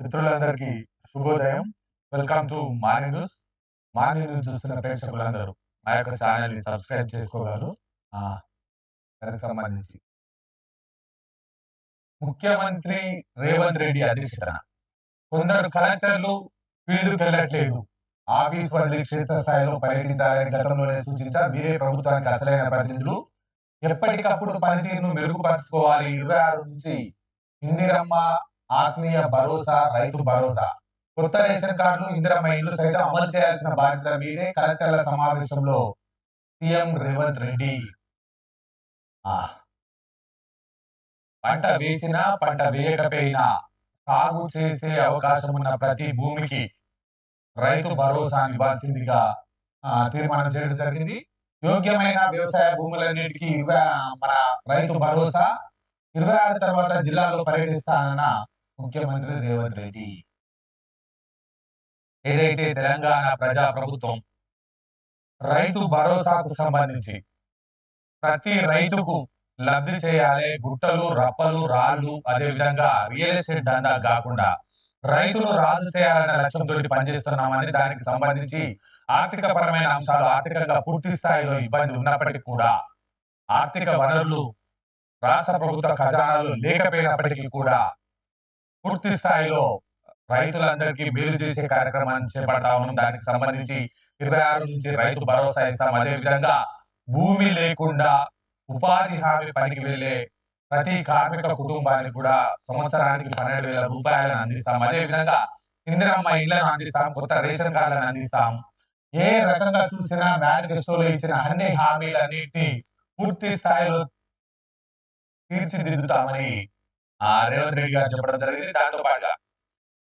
మిత్రులందరికీ శుభోదయం. Welcome to morning news morning news చూస్తున్న ప్రేక్షకులందరూ మా యొక్క ఛానల్ని సబ్స్క్రైబ్ చేసుకోగలరు. దానికి సంబంధించి. ముఖ్యమంత్రి రేవంత్ రెడ్డి అధ్యక్షతన కొందరు కలెక్టర్లు ఫీల్డ్కి వెళ్ళట్లేదు. ఆఫీస్ వదిలి క్షేత్రస్థాయిలో పర్యటించాలని గతంలోనే సూచించారు మీరే ప్రభుత్వానికి అసలైన ప్రతినిధులు. ఎప్పటికప్పుడు పనితీరును మెరుగుపరచుకోవాలి. ఇరవై ఆరు నుంచి ఇందిరమ్మ ఆత్మీయ భరోసా రైతు భరోసా. కొత్త రేషన్ కార్డులు ఇందిరమ్మ ఇల్లు సైతం అమలు చేయాల్సిన బాధ్యత మీదే కలెక్టర్ల సమావేశంలో సీఎం రేవంత్ రెడ్డి. పంట వేసినా పంట వేయకపోయినా సాగు చేసే అవకాశం ఉన్న ప్రతి భూమికి రైతు భరోసా ఇవ్వాల్సిందిగా తీర్మానం చేయడం జరిగింది. యోగ్యమైన వ్యవసాయ భూములన్నిటికీ మన రైతు భరోసా. ఇరవై ఆరు తర్వాత జిల్లాలో పర్యటిస్తానన్న ముఖ్యమంత్రి రేవంత్ రెడ్డి. ఏదైతే తెలంగాణ ప్రజా ప్రభుత్వం రైతు భరోసాకు సంబంధించి ప్రతి రైతుకు లబ్ధి చేయాలి గుట్టలు రప్పలు రాళ్ళు అదే విధంగా రియల్ ఎస్టేట్ దందా కాకుండా రైతులు రాజు చేయాలనే లక్ష్యంతో పనిచేస్తున్నామని దానికి సంబంధించి ఆర్థిక పరమైన అంశాలు ఆర్థికంగా పూర్తి స్థాయిలో ఇబ్బంది ఉన్నప్పటికీ కూడా ఆర్థిక వనరులు రాష్ట్ర ప్రభుత్వ ఖజానాలు లేకపోయినప్పటికీ కూడా పూర్తి స్థాయిలో రైతులందరికీ మేలు చేసే కార్యక్రమాన్ని చేపడతా ఉన్నాం. దానికి సంబంధించి ఇరవై ఆరు నుంచి రైతు భరోసా ఇస్తాం. అదే విధంగా భూమి లేకుండా ఉపాధి హామీ పనికి వెళ్ళే ప్రతి కార్మిక కుటుంబానికి కూడా సంవత్సరానికి పన్నెండు వేల రూపాయలను అందిస్తాం. అదే విధంగా ఇందిరమ్మ ఇళ్ళను అందిస్తాం. కొత్త రేషన్ కార్డులను అందిస్తాం. ఏ రకంగా చూసినా మేనిఫెస్టోలో ఇచ్చిన అన్ని హామీలన్నింటినీ పూర్తి స్థాయిలో తీర్చిదిద్దుతామని రేవంత్ రెడ్డి గారు చెప్పడం జరిగింది. దాంతో పాటుగా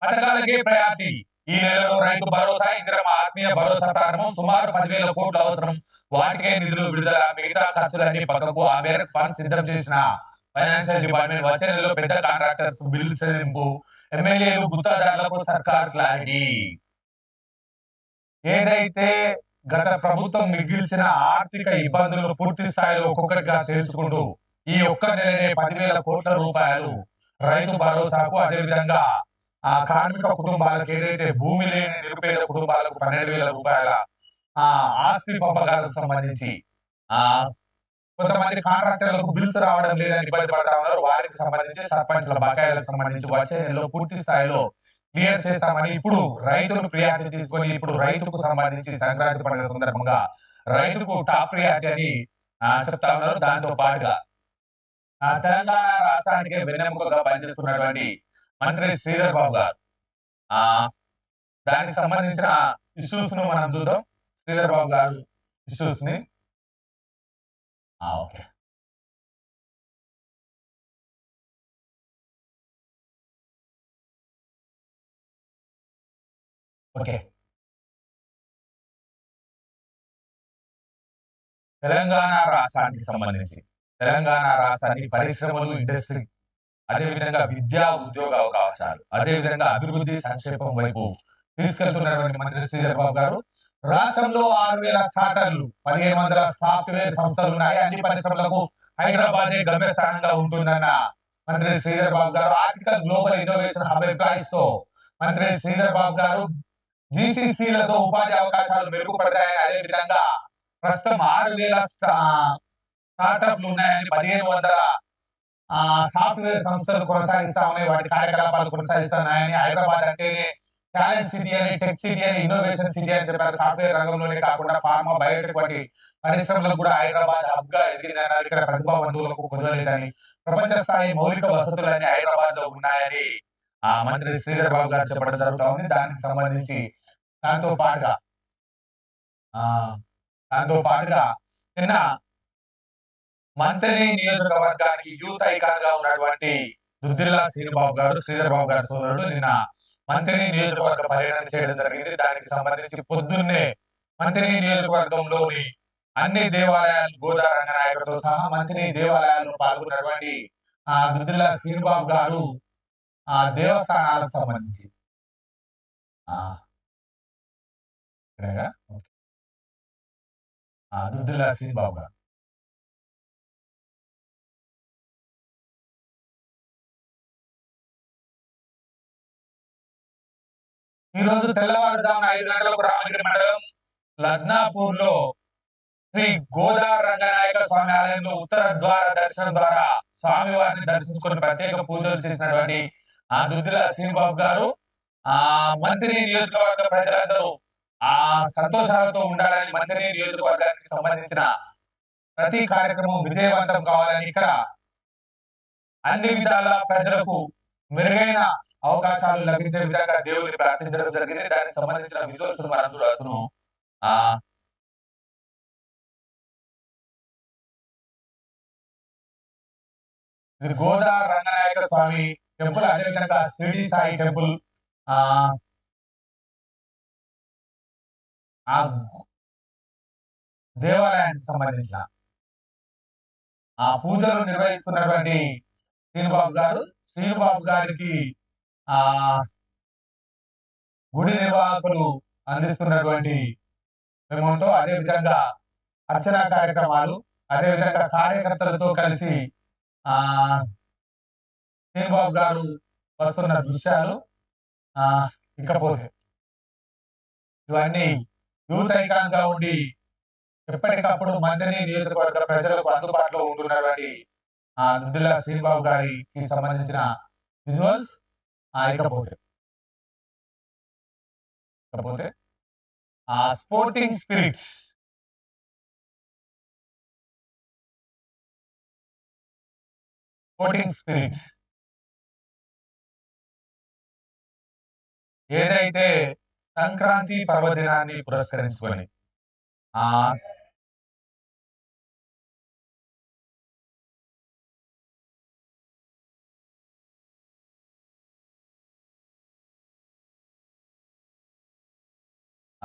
పథకాలకే ప్రయారిటీ. ఈ నెలలో రైతు భరోసా ఇందిరమ్మ ఆత్మీయ భరోసా ప్రారంభం సుమారు పదివేల కోట్లు అవసరం. వాటికే నిధులు విడుదల మిగతా ఖర్చులన్నీ పక్కకు ఆ మేరకు ఫండ్ సిద్ధం చేసిన ఫైనాన్షియల్ డిపార్ట్మెంట్ వచ్చే నెలలో పెద్ద కాంట్రాక్టర్స్ బిల్లు చెల్లింపు ఎమ్మెల్యేలు గుత్తాదారులకు సర్కార్ క్లారిటీ. ఏదైతే గత ప్రభుత్వం మిగిల్చిన ఆర్థిక ఇబ్బందులు పూర్తి స్థాయిలో ఒక్కొక్కటిగా తెలుసుకుంటూ ఈ ఒక్క నెలనే పదివేల కోట్ల రూపాయలు రైతు భరోసాకు అదే విధంగా ఆ కార్మిక కుటుంబాలకు ఏదైతే భూమి లేని నిరుపేద కుటుంబాలకు పన్నెండు వేల రూపాయల ఆ ఆస్తి పంపకాలకు సంబంధించి ఆ కొంతమంది కాంట్రాక్టర్లకు బిల్స్ రావడం లేదని ఇబ్బంది పడతా ఉన్నారు. వారికి సంబంధించి సర్పంచ్ల బకాయిలకు సంబంధించి వచ్చే నెలలో పూర్తి స్థాయిలో క్లియర్ చేస్తామని ఇప్పుడు రైతును ప్రియారిటీ తీసుకొని ఇప్పుడు రైతుకు సంబంధించి సంక్రాంతి పండుగ సందర్భంగా రైతుకు టాప్ ప్రియారిటీ అని చెప్తా ఉన్నారు. దాంతో పాటుగా తెలంగాణ రాష్ట్రానికి వెన్నెముకగా పనిచేస్తున్నటువంటి మంత్రి శ్రీధర్ బాబు గారు. ఆ దానికి సంబంధించిన ఇష్యూస్ను మనం చూద్దాం. శ్రీధర్ బాబు గారు ఇష్యూస్ని. ఓకే. ఓకే. తెలంగాణ రాష్ట్రానికి సంబంధించి. తెలంగాణ రాష్ట్రాన్ని పరిశ్రమలు ఇండస్ట్రీ అదేవిధంగా విద్యా ఉద్యోగ అవకాశాలు అదేవిధంగా అభివృద్ధి సంక్షేమం వైపు తీసుకెళ్తున్నటువంటి మంత్రి శ్రీధర్ బాబు గారు రాష్ట్రంలో ఆరు వేల స్టార్టర్లు పదిహేను వందల సాఫ్ట్వేర్ సంస్థలు ఉన్నాయి. అన్ని పరిశ్రమలకు హైదరాబాదే గమ్యస్థానంగా ఉంటుందన్న మంత్రి శ్రీధర్ బాబు గారు ఆర్థిక గ్లోబల్ ఇన్నోవేషన్ హబ్ ఎంప్లాయీస్తో మంత్రి శ్రీధర్ బాబు గారు జీసీసీలతో ఉపాధి అవకాశాలు మెరుగుపడతాయని అదే విధంగా ప్రస్తుతం ఆరు వేల స్టార్టప్లు ఉన్నాయని పదిహేను వందల సాఫ్ట్వేర్ సంస్థలు కొనసాగిస్తా ఉన్నాయి. వాటి కార్యకలాపాలు కొనసాగిస్తున్నాయని హైదరాబాద్ అంటేనే టాలెంట్ సిటీ అని టెక్ సిటీ అని ఇన్నోవేషన్ సిటీ అని చెప్పారు. సాఫ్ట్వేర్ రంగంలోనే కాకుండా ఫార్మా బయోటెక్ వంటి పరిశ్రమలకు కూడా హైదరాబాద్ హబ్గా ఎదిగిందన్నారు ఇక్కడ ప్రతిభావంతులకు కుదరలేదని ప్రపంచ స్థాయి మౌలిక వసతులన్నీ హైదరాబాద్లో ఉన్నాయని ఆ మంత్రి శ్రీధర్ బాబు గారు చెప్పడం జరుగుతా ఉంది. దానికి సంబంధించి దాంతో పాటుగా ఆ దాంతో పాటుగా నిన్న మంత్రి నియోజకవర్గానికి యూత్ ఐకాన్గా ఉన్నటువంటి దుద్దిల్లా శ్రీనిబాబు గారు శ్రీధర్ బాబు గారి సోదరుడు నిన్న మంత్రి నియోజకవర్గ పర్యటన చేయడం జరిగింది. దానికి సంబంధించి పొద్దున్నే మంత్రి నియోజకవర్గంలోని అన్ని దేవాలయాలు గోదా రంగనాయకుడితో సహా మంత్రి దేవాలయాల్లో పాల్గొన్నటువంటి ఆ దుద్దిల్లా శ్రీనిబాబు గారు ఆ దేవస్థానాలకు సంబంధించి. దుద్దిల్లా శ్రీనిబాబు గారు. ఈ రోజు తెల్లవారుజామున ఐదు గంటలకు రామగిరి మండలం లగ్నాపూర్లో శ్రీ గోదావరి రంగనాయక స్వామి ఆలయంలో ఉత్తర ద్వార దర్శనం ద్వారా స్వామి వారిని దర్శించుకుని ప్రత్యేక పూజలు చేసినటువంటి ఆ దుద్దిల శ్రీనిబాబు గారు ఆ మంత్రి నియోజకవర్గ ప్రజలందరూ ఆ సంతోషాలతో ఉండాలని మంత్రి నియోజకవర్గానికి సంబంధించిన ప్రతి కార్యక్రమం విజయవంతం కావాలని ఇక్కడ అన్ని విధాల ప్రజలకు మెరుగైన అవకాశాలు లభించే విధంగా దేవుడిని ప్రార్థించడం జరిగింది. దానికి సంబంధించిన విజువల్స్ మనం చూడవచ్చును. ఆ ఇది గోదావరి రంగనాయక స్వామి టెంపుల్ అదేవిధంగా షిరిడి సాయి టెంపుల్. ఆ ఆ దేవాలయానికి సంబంధించిన ఆ పూజలు నిర్వహిస్తున్నటువంటి శ్రీనుబాబు గారు. శ్రీనుబాబు గారికి ఆ గుడి నిర్వాహకులు అందిస్తున్నటువంటి అమౌంట్ అదే విధంగా అర్చనా కార్యక్రమాలు అదే విధంగా కార్యకర్తలతో కలిసి ఆ శ్రీనుబాబు గారు వస్తున్న దృశ్యాలు ఆ ఇకపోతే. ఇవన్నీ యూత్ ఐకాన్గా ఉండి ఎప్పటికప్పుడు మందిని నియోజకవర్గ ప్రజలకు అందుబాటులో ఉంటున్నటువంటి ఆ దుద్దిల్ల శ్రీబాబు గారికి సంబంధించిన విజువల్స్ ఇకపోతే ఇకపోతే ఆ స్పోర్టింగ్ స్పిరిట్స్ స్పోర్టింగ్ స్పిరిట్స్ ఏదైతే సంక్రాంతి పర్వదినాన్ని పురస్కరించుకొని ఆ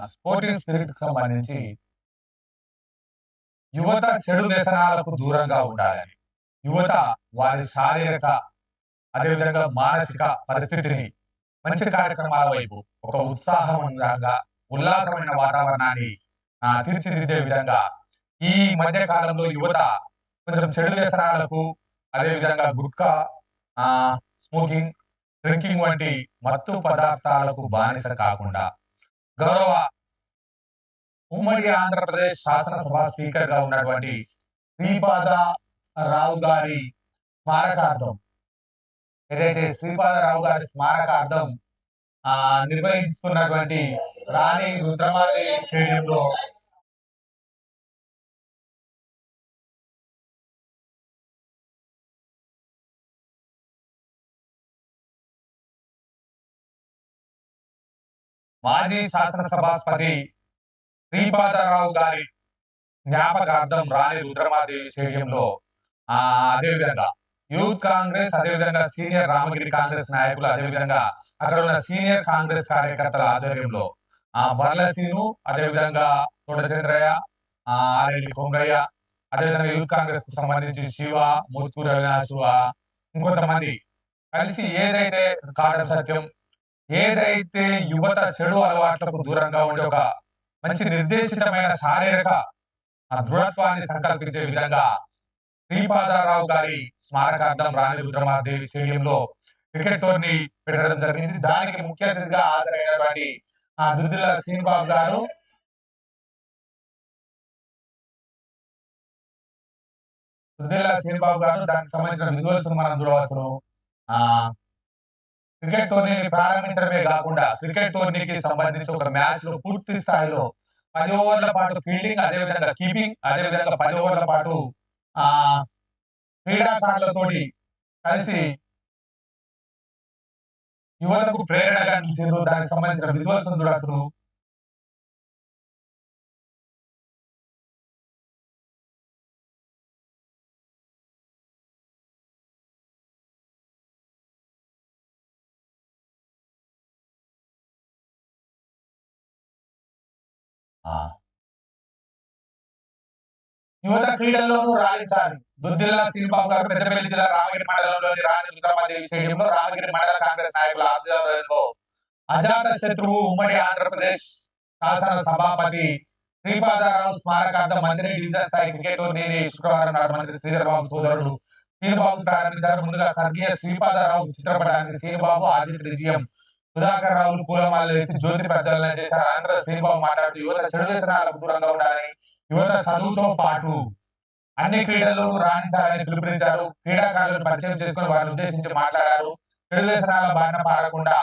స్పోర్టింగ్ స్పిరిట్కి సంబంధించి యువత చెడు వ్యసనాలకు దూరంగా ఉండాలని. యువత వారి శారీరక అదేవిధంగా మానసిక పరిస్థితిని మంచి కార్యక్రమాల వైపు ఒక ఉత్సాహంగా ఉల్లాసమైన వాతావరణాన్ని తీర్చిదిద్దే విధంగా ఈ మధ్య కాలంలో యువత కొంచెం చెడు వ్యసనాలకు అదే విధంగా గుట్కా ఆ స్మోకింగ్ డ్రింకింగ్ వంటి మత్తు పదార్థాలకు బానిస కాకుండా గౌరవ ఉమ్మడి ఆంధ్రప్రదేశ్ శాసనసభ స్పీకర్గా ఉన్నటువంటి శ్రీపాద రావు గారి స్మారకార్థం. ఏదైతే శ్రీపాదరావు గారి స్మారకార్థం ఆ నిర్వహిస్తున్నటువంటి రాణి రుద్రమాదేవి స్టేడియంలో మాజీ శాసనసభాపతి శ్రీపాదరావు గారి జ్ఞాపకార్థం రాణి రుద్రమాదేవి స్టేడియంలో. ఆ అదే యూత్ కాంగ్రెస్ అదేవిధంగా సీనియర్ రామగిరి కాంగ్రెస్ నాయకులు అదేవిధంగా అక్కడ ఉన్న సీనియర్ కాంగ్రెస్ కార్యకర్తల ఆధ్వర్యంలో. ఆ బర్ల సీను అదే తోటచంద్రయ్య ఆ ఆరెల్లి కొమరయ్య అదేవిధంగా యూత్ కాంగ్రెస్కు సంబంధించి శివ మూర్తూరు అవినాశ్ ఇంకొంతమంది కలిసి ఏదైతే కాటం సత్యం ఏదైతే యువత చెడు అలవాట్లకు దూరంగా ఉండే ఒక మంచి నిర్దేశితమైన శారీరక ఆ దృఢత్వాన్ని సంకల్పించే విధంగా శ్రీపాదారావు గారి స్మారకార్థం రాణి రుద్రమాదేవి స్టేడియంలో క్రికెట్ టోర్నీ పెట్టడం జరిగింది. దానికి ముఖ్య అతిథిగా హాజరైనటువంటి ఆ దుద్దిల శ్రీనిబాబు గారు దుద్దిల శ్రీనిబాబు గారు దానికి సంబంధించిన విజువల్స్ మనం చూడవచ్చు ఆ క్రికెట్ టోర్నీని ప్రారంభించడమే కాకుండా క్రికెట్ టోర్నీకి సంబంధించి ఒక మ్యాచ్లో పూర్తి స్థాయిలో పది ఓవర్ల పాటు ఫీల్డింగ్ అదే విధంగా కీపింగ్ అదే విధంగా పది ఓవర్ల పాటు ఆ క్రీడాకారులతోటి కలిసి యువతకు ప్రేరణగా నిలిచారు దానికి సంబంధించిన విజువల్స్ చూడవచ్చు యువత క్రీడల్లోనూ రాణించాలి. దుద్దిల్ల శ్రీబాబు గారు పెద్దపల్లి జిల్లా రామగిరి మండలంలోని రాణి రుద్రమాదేవి స్టేడియంలో రామగిరి మండల కాంగ్రెస్ నాయకుల ఆధ్వర్యంలో అజాత శత్రువు ఉమ్మడి ఆంధ్రప్రదేశ్ శాసన సభాపతి శ్రీపాదారావు స్మారకార్థం మంత్రి డివిజన్ స్థాయి క్రికెట్ నేను శుక్రవారం నాడు మంత్రి శ్రీధరబాబు సోదరుడు శ్రీబాబు ప్రారంభించారు. ముందుగా స్వర్గీయ శ్రీపాదారావు చిత్రపటానికి శ్రీబాబు ఆదిత్య విజయం సుధాకర్ రావులు పూలమాలలు వేసి జ్యోతి ప్రజ్వలన చేశారు. ఆంధ్ర శ్రీబాబు మాట్లాడుతూ యువత చెడు వ్యసనాలకు దూరంగా ఉండాలని యువత చదువుతో పాటు అన్ని క్రీడలు రాణించాలని పిలుపునిచ్చారు. క్రీడాకారులను పరిచయం చేసుకుని వారిని ఉద్దేశించి మాట్లాడారు. చెడు వ్యసనాల బారిన పారకుండా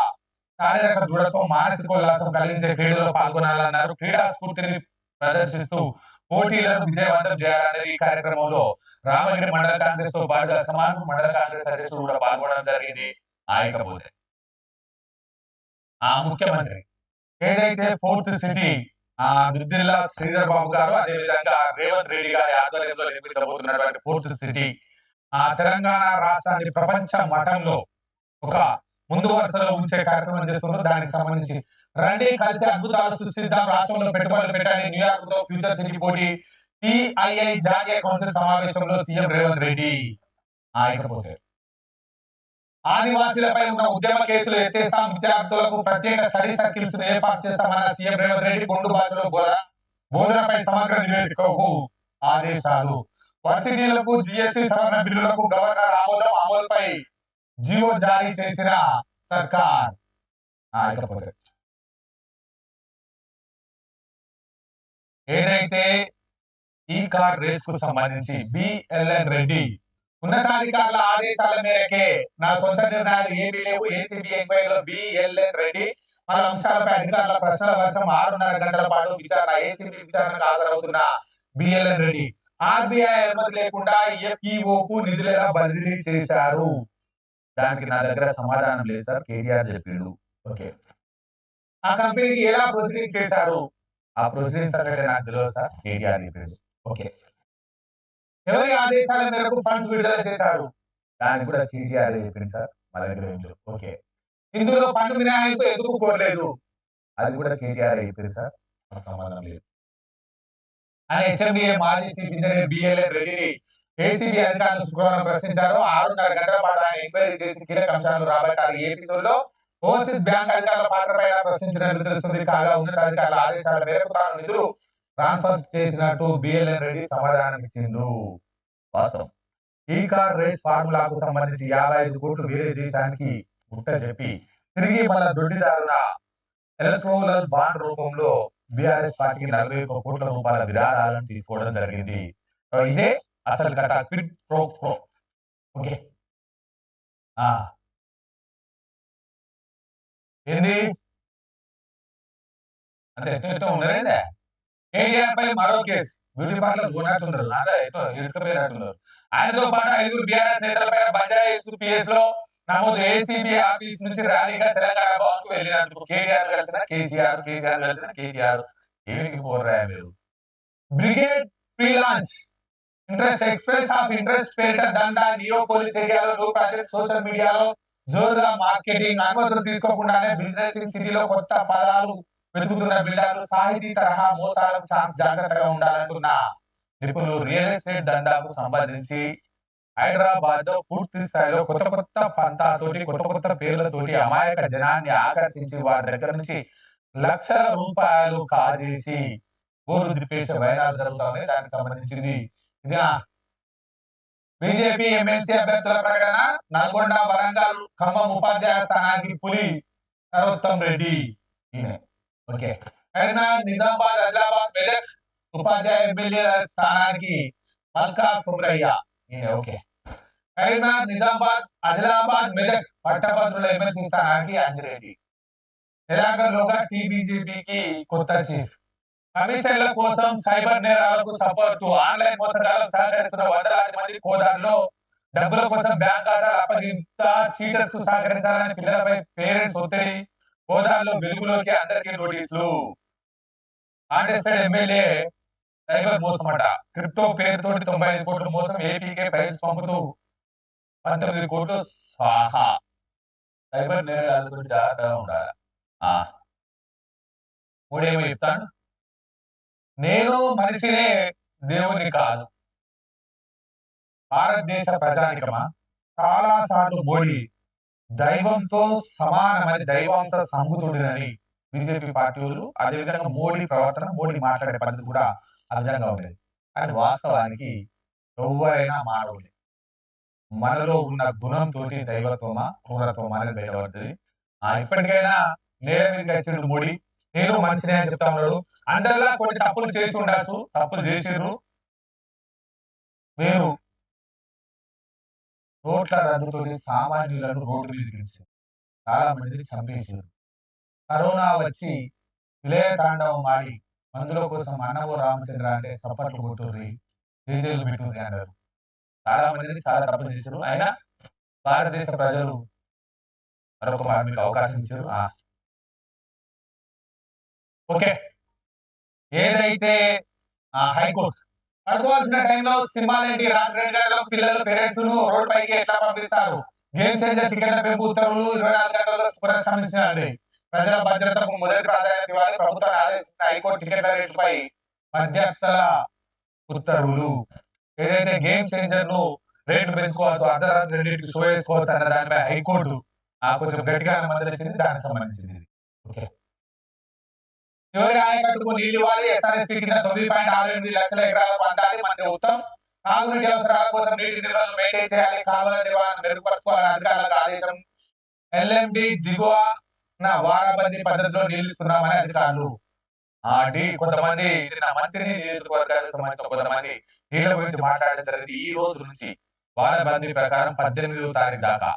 శారీరక దృఢత్వం మానసిక ఉల్లాసం కలిగించే క్రీడల్లో పాల్గొనాలన్నారు. క్రీడా స్ఫూర్తిని ప్రదర్శిస్తూ పోటీలను విజయవంతం చేయాలనేది ఈ కార్యక్రమంలో రామగిరి మండల కాంగ్రెస్తో పాటుగా సమానం మండల కాంగ్రెస్ అధ్యక్షుడు కూడా పాల్గొనడం జరిగింది. ఆయకపోతే ఆ ముఖ్యమంత్రి. ఏదైతే ఫోర్త్ సిటీ ఆ దుద్దిల్లా శ్రీధర్ బాబు గారు అదే విధంగా రేవంత్ రెడ్డి గారి ఆధ్వర్యంలో నిర్మించబోతున్నటువంటి ఫోర్త్ సిటీ ఆ తెలంగాణ రాష్ట్రాన్ని ప్రపంచ మఠంలో ఒక ముందు వరుసలో ఉంచే కార్యక్రమం చేస్తున్నారు. దానికి సంబంధించి రండి కలిసి అద్భుతాలు సృష్టిద్దాం రాష్ట్రంలో పెట్టుబడులు పెట్టాలి న్యూయార్క్లో ఫ్యూచర్ సిటీ పోటీ టిఐఐ జాతీయ కౌన్సిల్ సమావేశంలో సీఎం రేవంత్ రెడ్డి ఆయకపోతే ఆదివాసీలపై ఉన్న ఉద్యమ కేసులు ఎత్తేస్తాం. విద్యార్థులకు ప్రత్యేక స్టడీ సర్కిల్స్ ఏర్పాటు చేస్తామన్న సీఎం రేవంత్ రెడ్డి కొండు భాషలో బోధన బోధనపై సమగ్ర నివేదికకు ఆదేశాలు. వర్సిటీలకు జిఎస్టి సవరణ బిల్లులకు గవర్నర్ ఆమోదం అమలుపై జీవో జారీ చేసిన సర్కార్. ఏదైతే ఈ కార్ రేస్కు సంబంధించి బిఎల్ఎన్ రెడ్డి ఉన్నతాధికారుల ఆదేశాల మేరకే నా సొంత నిర్ణయాలు ఏమీ లేవు. ఏసీబీ ఎంక్వైరీలో బిఎల్ఎన్ రెడ్డి పలు అంశాలపై అధికారుల ప్రశ్నల వర్షం ఆరున్నర గంటల పాటు విచారణ ఏసీబీ విచారణకు హాజరవుతున్న బిఎల్ఎన్ రెడ్డి ఆర్బీఐ అనుమతి లేకుండా ఎఫ్ఈఓకు కు బదిలీ చేశారు. దానికి నా దగ్గర సమాధానం లేదు సార్. కేటీఆర్ చెప్పిండు. ఓకే. ఆ కంపెనీకి ఎలా ప్రొసీడింగ్ చేశారు? ఆ ప్రొసీడింగ్ సంగతి నాకు తెలియదు సార్. కేటీఆర్ చెప్పాడు. ఓకే. ఎవరి ఆదేశాల మేరకు ఫండ్స్ విడుదల చేశారు? దానికి కూడా కేటీఆర్ చెప్పింది సార్ మా దగ్గర ఏం లేవు ఓకే. ఇందులో పన్ను మినహాయింపు ఎందుకు కోరలేదు అది కూడా కేటీఆర్ చెప్పింది సార్ మాకు సంబంధం లేదు. అని హెచ్ఎండిఏ మాజీ చీఫ్ ఇంజనీర్ బిఎల్ఎన్ రెడ్డిని ఏసీబీ అధికారులు శుక్రవారం ప్రశ్నించారు. ఆరున్నర గంటల పాటు ఆయన ఎంక్వైరీ చేసి కీలక అంశాలు రాబట్టారు. ఈ ఎపిసోడ్లో ఓవర్సీస్ బ్యాంక్ అధికారుల పాత్రపై ప్రశ్నించినట్లు తెలుస్తుంది. కాగా ఉన్నతాధికారుల ఆదేశాల మేరకు తాను నిధులు ట్రాన్స్ఫర్ చేసినట్టు బిఎల్ఎన్ రెడ్డి సమాధానం ఇచ్చిండు. వాస్తవం. ఈ కార్ రేస్ ఫార్ములాకు సంబంధించి యాభై ఐదు కోట్లు వేరే దేశానికి గుట్ట చెప్పి తిరిగి మన దొడ్డిదారున ఎలక్ట్రోలర్ బాండ్ రూపంలో బీఆర్ఎస్ పార్టీకి నలభై ఒక్క కోట్ల రూపాయల విరాళాలను తీసుకోవడం జరిగింది. ఇదే అసలు కథ. Quid pro pro. ఓకే. ఆ. ఏంది? అంటే ఎట్ట ఎట్లా కేటీఆర్ పై మరో కేసు? బ్యూటీ పార్లర్ కొన్నట్టున్నారు అదే ఎటో ఇసుకపోయినట్టున్నారు ఆయనతో పాటు ఐదుగురు బీఆర్ఎస్ నేతలపై బజాయిస్ పిఎస్లో నమోదు ఏసీబీ ఆఫీస్ నుంచి ర్యాలీగా తెలంగాణ భవన్కు వెళ్ళినట్టు కేటీఆర్ కలిసిన కేసీఆర్ కేసీఆర్ కలిసిన కేటీఆర్. ఏమికి పోర్రా మీరు? Brigade pre launch. Interest express of interest పేరిట దందా నియో పోలీస్ ఏరియాలో న్యూ ప్రాజెక్ట్ సోషల్ మీడియాలో జోరుగా మార్కెటింగ్ అనుమతులు తీసుకోకుండానే బిజినెస్ ఇన్ సిటీలో కొత్త పదాలు వెతుకుతున్న బిల్డర్లు సాహితీ తరహా మోసాలకు ఛాన్స్ జాగ్రత్తగా ఉండాలంటున్న నిపుణులు రియల్ ఎస్టేట్ దందాకు సంబంధించి హైదరాబాద్లో పూర్తి స్థాయిలో కొత్త కొత్త పంతాతోటి కొత్త కొత్త పేర్లతోటి అమాయక జనాన్ని ఆకర్షించి వారి దగ్గర నుంచి లక్షల రూపాయలు కాజేసి ఊరు దిప్పేసే వైరాలు జరుగుతామని దానికి సంబంధించింది. ఇది బీజేపీ ఎమ్మెల్సీ అభ్యర్థుల ప్రకటన నల్గొండ వరంగల్ ఖమ్మం ఉపాధ్యాయ స్థానానికి పులి నరోత్తం రెడ్డి ఈయన. ఓకే. కరీంనగర్ నిజామాబాద్ ఆదిలాబాద్ మెదక్ ఉపాధ్యాయ ఎమ్మెల్యే స్థానానికి మల్కా కుమ్రయ్య. ఓకే. కరీంనగర్ నిజామాబాద్ ఆదిలాబాద్ మెదక్ పట్టభద్రుల ఎమ్మెల్సీ స్థానానికి అంజిరెడ్డి తెలంగాణలోగా టీబీజేపీకి కొత్త చీఫ్. కమిషన్ల కోసం సైబర్ నేరాలకు సపోర్టు. ఆన్లైన్ మోసగాలకు సహకరిస్తున్న వందలాది మంది కోదాడులో డబ్బుల కోసం బ్యాంక్ ఖాతాలు అప్పగింత చీటర్స్కు సహకరించాలని పిల్లలపై పేరెంట్స్ ఒత్తిడి. కోదాడులో వెలుగులోకి అందరికీ నోటీసులు. కాంటెస్టెడ్ ఎమ్మెల్యే సైబర్ మోసం అట క్రిప్టో పేరుతో తొంభై ఐదు కోట్ల మోసం ఏపీకే ప్రైజ్ పంపుతూ పంతొమ్మిది కోట్లు స్వాహా. సైబర్ నేరాలతో జాగ్రత్తగా ఉండాలి? మూడేమో చెప్తాను నేను మనిషినే దేవుని కాదు. భారతదేశ ప్రజానికమా? చాలా సార్లు మోడీ దైవంతో సమానమని దైవాంశ సంబుతుడినని బీజేపీ పార్టీ వాళ్ళు అదేవిధంగా మోడీ ప్రవర్తన మోడీ మాట్లాడే పద్ధతి కూడా ఆ విధంగా ఉండేది. కానీ వాస్తవానికి ఎవరైనా మానవులే. మనలో ఉన్న గుణంతో దైవత్వమా క్రూరత్వమా అనేది బయటపడుతుంది. ఆ ఇప్పటికైనా నేల మీదకి వచ్చిండు మోడీ. నేను మంచినే అని చెప్తా ఉన్నాడు. అందరిలా కొన్ని తప్పులు చేసి ఉండొచ్చు తప్పులు చేసిర్రు మీరు రోడ్ల రద్దుతోనే సామాన్యులను రోడ్డు మీద గెలిచారు చాలా మందిని చంపేశారు. కరోనా వచ్చి విలయ తాండవం ఆడి మందుల కోసం అన్నవో రామచంద్ర అంటే చప్పట్లు కొట్టుర్రి డీజిల్ పెట్టుర్రి అన్నారు. చాలా మందిని చాలా తప్పులు చేశారు. అయినా భారతదేశ ప్రజలు మరొక మీకు అవకాశం ఇచ్చారు. ఆ. ఓకే. ఏదైతే ఆ హైకోర్టు పడుకోవాల్సిన టైంలో సినిమాలు ఏంటి? రాత్రి రెండు గంటలకు పిల్లలు పేరెంట్స్ను రోడ్ పైకి ఎట్లా పంపిస్తారు? గేమ్ చేంజర్ టికెట్ల పెంపు ఉత్తర్వులు ఇరవై నాలుగు గంటల్లో పునఃసమీక్షించండి ప్రజల భద్రతకు మొదటి ప్రాధాన్యత ఇవ్వాలి. ప్రభుత్వాన్ని ఆదేశించిన హైకోర్టు టికెట్ల రేటుపై మధ్యస్థల ఉత్తర్వులు. ఏదైతే గేమ్ చేంజర్ను రేటు పెంచుకోవచ్చు అర్ధరాత్రి రెండింటికి షో వేసుకోవచ్చు అన్న దానిపై హైకోర్టు కొంచెం గట్టిగా మందలించింది దానికి సంబంధించింది. ఓకే. చివరి ఆయకట్టుకు నీళ్ళు ఇవ్వాలి? ఎస్ఆర్ఎస్పీ కింద తొమ్మిది పాయింట్ ఆరు ఎనిమిది లక్షల ఎకరాలకు అందాలి మంత్రి ఉత్తమ్ తాగునీటి అవసరాల కోసం నీటి నిల్వలు మెయింటైన్ చేయాలి. కాలువల నిర్వహణ మెరుగుపరచుకోవాలని అధికారులకు ఆదేశం. ఎల్ఎండి దిగువ వారాబందీ పద్ధతిలో నిలుస్తున్నామని అధికారులు. ఆ కొంతమంది మంత్రిని నియోజకవర్గాలకు సంబంధించిన కొంతమంది నీళ్ళ గురించి మాట్లాడడం జరిగింది. ఈ రోజు నుంచి వారాబందీ ప్రకారం పద్దెనిమిదవ తారీఖు దాకా.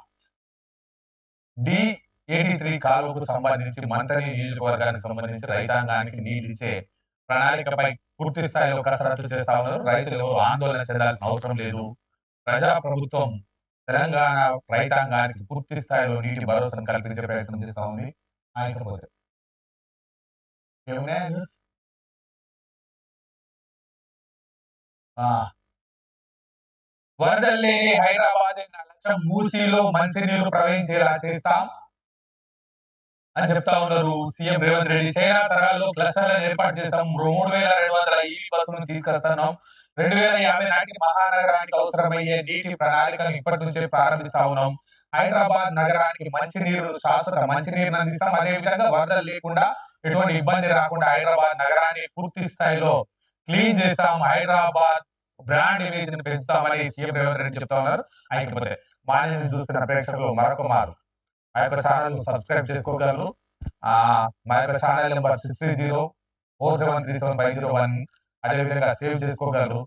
డి ఎయిటీ త్రీ కాలువకు సంబంధించి మంత్రి నియోజకవర్గానికి సంబంధించి రైతాంగానికి నీళ్ళు ఇచ్చే ప్రణాళికపై పూర్తి స్థాయిలో కసరత్తు చేస్తా ఉన్నారు. రైతులు ఆందోళన చెందాల్సిన అవసరం లేదు. ప్రజాప్రభుత్వం తెలంగాణ రైతాంగానికి పూర్తి స్థాయిలో నీటి భరోసాను కల్పించే ప్రయత్నం చేస్తా ఉంది. ఆయకపోతే ఏమున్నాయా న్యూస్? వరదలు లేని హైదరాబాద్ లక్ష్యం మూసీలో మంచినీరు ప్రవహించేలా చేస్తాం. అని చెప్తా ఉన్నారు. సీఎం రేవంత్ రెడ్డి చైనా తరాల్లో క్లస్టర్లను ఏర్పాటు చేస్తాం. మూడు వేల రెండు వందల ఈవీ బస్సులను తీసుకొస్తున్నాం. రెండు వేల యాభై నాటికి మహానగరానికి అవసరమయ్యే నీటి ప్రణాళికను ఇప్పటి నుంచే ప్రారంభిస్తా ఉన్నాం. హైదరాబాద్ నగరానికి మంచినీరు శాశ్వత మంచినీరుని అందిస్తాం. అదే విధంగా వరదలు లేకుండా ఎటువంటి ఇబ్బంది రాకుండా హైదరాబాద్ నగరాన్ని పూర్తి స్థాయిలో క్లీన్ చేస్తాం. హైదరాబాద్ బ్రాండ్ ఇమేజ్ని పెంచుతామని సీఎం రేవంత్ రెడ్డి చెప్తా ఉన్నారు. అయిపోతే చూస్తున్న ప్రేక్షకులు మరొక మారు. మా యొక్క ఛానల్ సబ్స్క్రైబ్ చేసుకోగలరు. ఆ మా యొక్క channel number six three zero four seven three seven five zero one అదేవిధంగా సేవ్ చేసుకోగలరు.